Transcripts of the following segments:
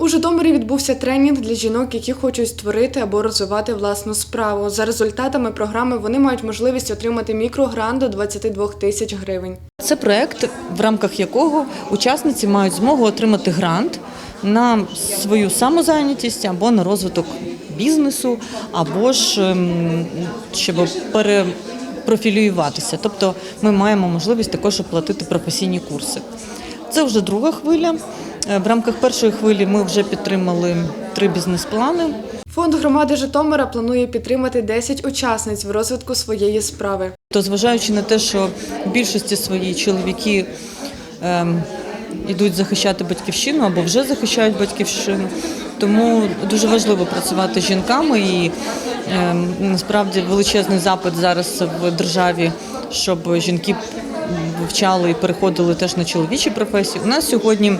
У Житомирі відбувся тренінг для жінок, які хочуть створити або розвивати власну справу. За результатами програми вони мають можливість отримати мікрогрант до 22 тисяч гривень. Це проект, в рамках якого учасниці мають змогу отримати грант на свою самозайнятість або на розвиток бізнесу, або ж ем, щоб перепрофілюватися. Тобто ми маємо можливість також оплатити професійні курси. Це вже друга хвиля. Е, В рамках першої хвилі ми вже підтримали три бізнес-плани. Фонд громади Житомира планує підтримати 10 учасниць в розвитку своєї справи. То зважаючи на те, що в більшості своїй чоловіки ем, йдуть захищати батьківщину або вже захищають батьківщину, тому дуже важливо працювати з жінками і ем, насправді величезний запит зараз в державі, щоб жінки вивчали і переходили теж на чоловічі професії. У нас сьогодні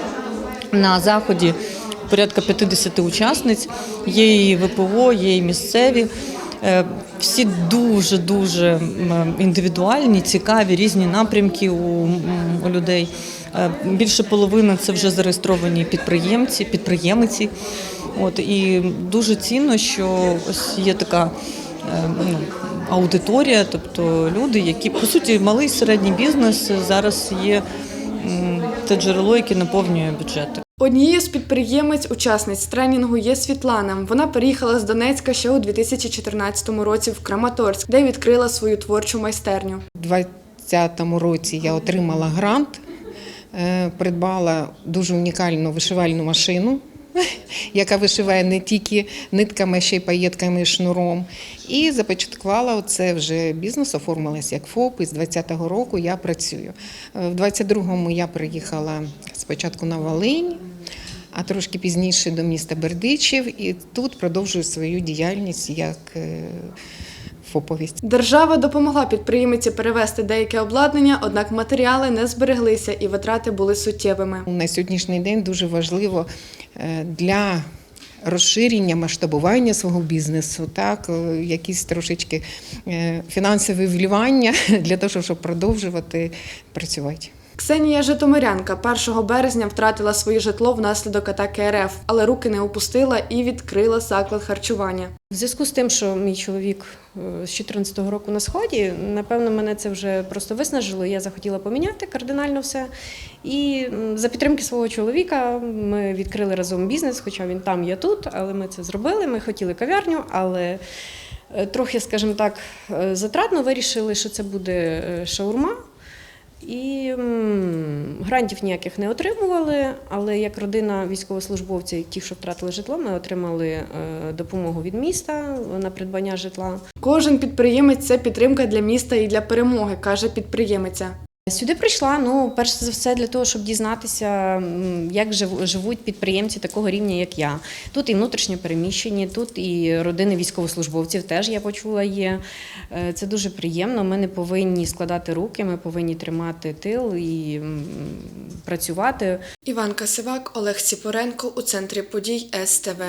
на заході порядка 50 учасниць. Є і ВПО, є і місцеві. Е, Всі дуже дуже індивідуальні, цікаві, різні напрямки у, у людей. Е, Більше половини це вже зареєстровані підприємці, підприємиці. От і дуже цінно, що ось є така е, ну, аудиторія, тобто люди, які по суті малий середній бізнес зараз є те джерело, яке наповнює бюджети. Однією з підприємець учасниць тренінгу є Світлана. Вона переїхала з Донецька ще у 2014 році в Краматорськ, де відкрила свою творчу майстерню. У 2020 році я отримала грант, е, придбала дуже унікальну вишивальну машину, яка вишиває не тільки нитками, ще й паєтками і шнуром. І започаткувала оце вже бізнес, оформилась як ФОП. І з 2020 року я працюю. Е, В 22-му я приїхала спочатку на Волинь. А трошки пізніше до міста Бердичів, і тут продовжую свою діяльність як е, ФОПовість. Держава допомогла підприємиці перевести деяке обладнання, однак матеріали не збереглися і витрати були суттєвими. На сьогоднішній день дуже важливо е, для розширення масштабування свого бізнесу, так, е, якісь трошечки фінансові вливання для того, щоб продовжувати працювати. Ксенія Житомирянка 1 березня втратила своє житло внаслідок атаки РФ, але руки не опустила і відкрила заклад харчування. В зв'язку з тим, що мій чоловік е, з 2014 року на сході, напевно, мене це вже просто виснажило. Я захотіла поміняти кардинально все. І за підтримки свого чоловіка ми відкрили разом бізнес, хоча він там, я тут, але ми це зробили. Ми хотіли кав'ярню, але е, трохи, скажімо так, е, затратно вирішили, що це буде шаурма. І грантів ніяких не отримували, але як родина військовослужбовців, ті, що втратили житло, ми отримали е, допомогу від міста на придбання житла. Кожен підприємець це підтримка для міста і для перемоги, каже підприємиця. Сюди прийшла, ну, перш за все, для того, щоб дізнатися, як живуть підприємці такого рівня, як я. Тут і внутрішньо переміщені, тут і родини військовослужбовців теж я почула є. Е, Це дуже приємно. Ми не повинні складати руки, ми повинні тримати тил і працювати. Іван Касивак, Олег Ціпоренко у центрі подій СТВ.